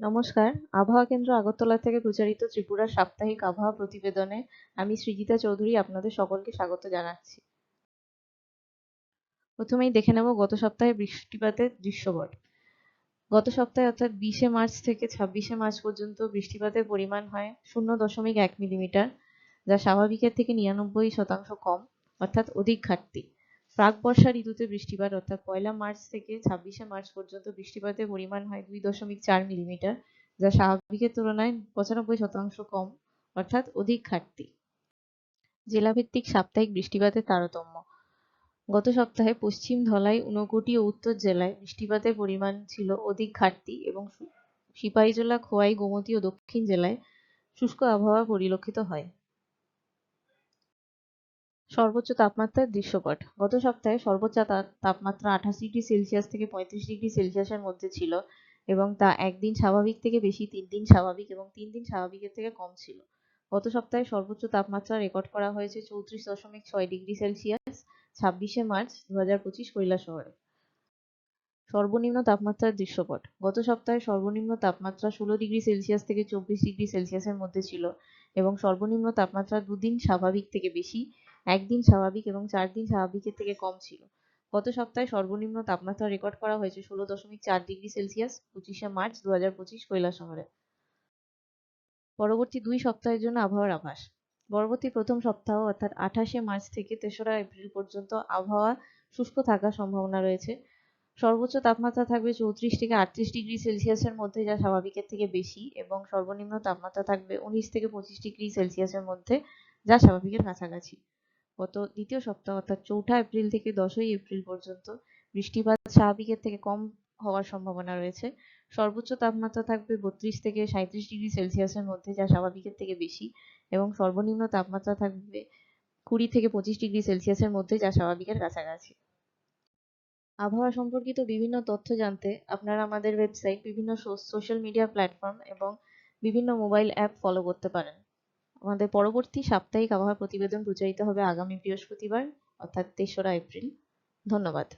নমস্কার। আবহাওয়া কেন্দ্র আগরতলা থেকে প্রচারিত ত্রিপুরার সাপ্তাহিক আবহাওয়া প্রতিবেদনে আমি সৃজিতা চৌধুরী আপনাদের সকলকে স্বাগত জানাচ্ছি। প্রথমেই দেখে নেব গত সপ্তাহে বৃষ্টিপাতের দৃশ্যপট। গত সপ্তাহে অর্থাৎ বিশে মার্চ থেকে ছাব্বিশে মার্চ পর্যন্ত বৃষ্টিপাতের পরিমাণ হয় শূন্য দশমিক এক মিলিমিটার, যা স্বাভাবিকের থেকে নিরানব্বই শতাংশ কম, অর্থাৎ অধিক ঘাটতি। প্রাক বর্ষা ঋতুতে বৃষ্টিপাত, অর্থাৎ পয়লা মার্চ থেকে ছাব্বিশে মার্চ পর্যন্ত বৃষ্টিপাতের পরিমাণ হয় দুই দশমিক চার মিলিমিটার, যা স্বাভাবিকের তুলনায় পঁচানব্বই শতাংশ কম, অর্থাৎ অধিক ঘাটতি। জেলাভিত্তিক সাপ্তাহিক বৃষ্টিপাতের তারতম্য। গত সপ্তাহে পশ্চিম ধলাই, ঊনকোটি ও উত্তর জেলায় বৃষ্টিপাতের পরিমাণ ছিল অধিক ঘাটতি এবং সিপাহীজলা খোয়াই, গোমতী ও দক্ষিণ জেলায় শুষ্ক আবহাওয়া পরিলক্ষিত হয়। সর্বোচ্চ তাপমাত্রার দৃশ্যপট। গত সপ্তাহে সর্বোচ্চ তাপমাত্রা আঠাশ ডিগ্রি সেলসিয়াস থেকে পঁয়ত্রিশ ডিগ্রি সেলসিয়াসের মধ্যে ছিল এবং তা একদিন স্বাভাবিক থেকে বেশি, তিন দিন স্বাভাবিক এবং তিন দিন স্বাভাবিকের থেকে কম ছিল। গত সপ্তাহে সর্বোচ্চ তাপমাত্রা রেকর্ড করা হয়েছে চৌত্রিশ দশমিক ছয় ডিগ্রি সেলসিয়াস ছাব্বিশে মার্চ দু হাজার পঁচিশ শহরে। সর্বনিম্ন তাপমাত্রার দৃশ্যপট। গত সপ্তাহে সর্বনিম্ন তাপমাত্রা ষোলো ডিগ্রি সেলসিয়াস থেকে চব্বিশ ডিগ্রি সেলসিয়াসের মধ্যে ছিল এবং সর্বনিম্ন তাপমাত্রা দুদিন স্বাভাবিক থেকে বেশি একদিন স্বাভাবিক এবং চার দিন স্বাভাবিকের থেকে কম ছিল। গত সপ্তাহে সর্বনিম্ন তাপমাত্রা রেকর্ড করা হয়েছে ষোলো দশমিক চার ডিগ্রি সেলসিয়াস, পঁচিশে মার্চ দু হাজার পঁচিশ শহরে। পরবর্তী দুই সপ্তাহের জন্য আবহাওয়ার আভাস। পরবর্তী প্রথম সপ্তাহ অর্থাৎ আঠাশে মার্চ থেকে তেসরা এপ্রিল পর্যন্ত আবহাওয়া শুষ্ক থাকার সম্ভাবনা রয়েছে। সর্বোচ্চ তাপমাত্রা থাকবে চৌত্রিশ থেকে আটত্রিশ ডিগ্রি সেলসিয়াসের মধ্যে, যা স্বাভাবিকের থেকে বেশি, এবং সর্বনিম্ন তাপমাত্রা থাকবে উনিশ থেকে পঁচিশ ডিগ্রি সেলসিয়াসের মধ্যে, যা স্বাভাবিকের কাছাকাছি। গত দ্বিতীয় সপ্তাহ, অর্থাৎ চৌঠা এপ্রিল থেকে দশই এপ্রিল পর্যন্ত, বৃষ্টিপাত স্বাভাবিকের থেকে কম হওয়ার সম্ভাবনা রয়েছে। সর্বোচ্চ তাপমাত্রা থাকবে বত্রিশ থেকে সাঁত্রিশ ডিগ্রি সেলসিয়াসের মধ্যে, যা স্বাভাবিকের থেকে বেশি, এবং সর্বনিম্ন তাপমাত্রা থাকবে কুড়ি থেকে পঁচিশ ডিগ্রি সেলসিয়াসের মধ্যে, যা স্বাভাবিকের কাছাকাছি। আবহাওয়া সম্পর্কিত বিভিন্ন তথ্য জানতে আপনারা আমাদের ওয়েবসাইট বিভিন্ন সোশ্যাল মিডিয়া প্ল্যাটফর্ম এবং বিভিন্ন মোবাইল অ্যাপ ফলো করতে পারেন। আমাদের পরবর্তী সাপ্তাহিক আবহাওয়া প্রতিবেদন প্রচারিত হবে আগামী বৃহস্পতিবার অর্থাৎ তেসরা এপ্রিল। ধন্যবাদ।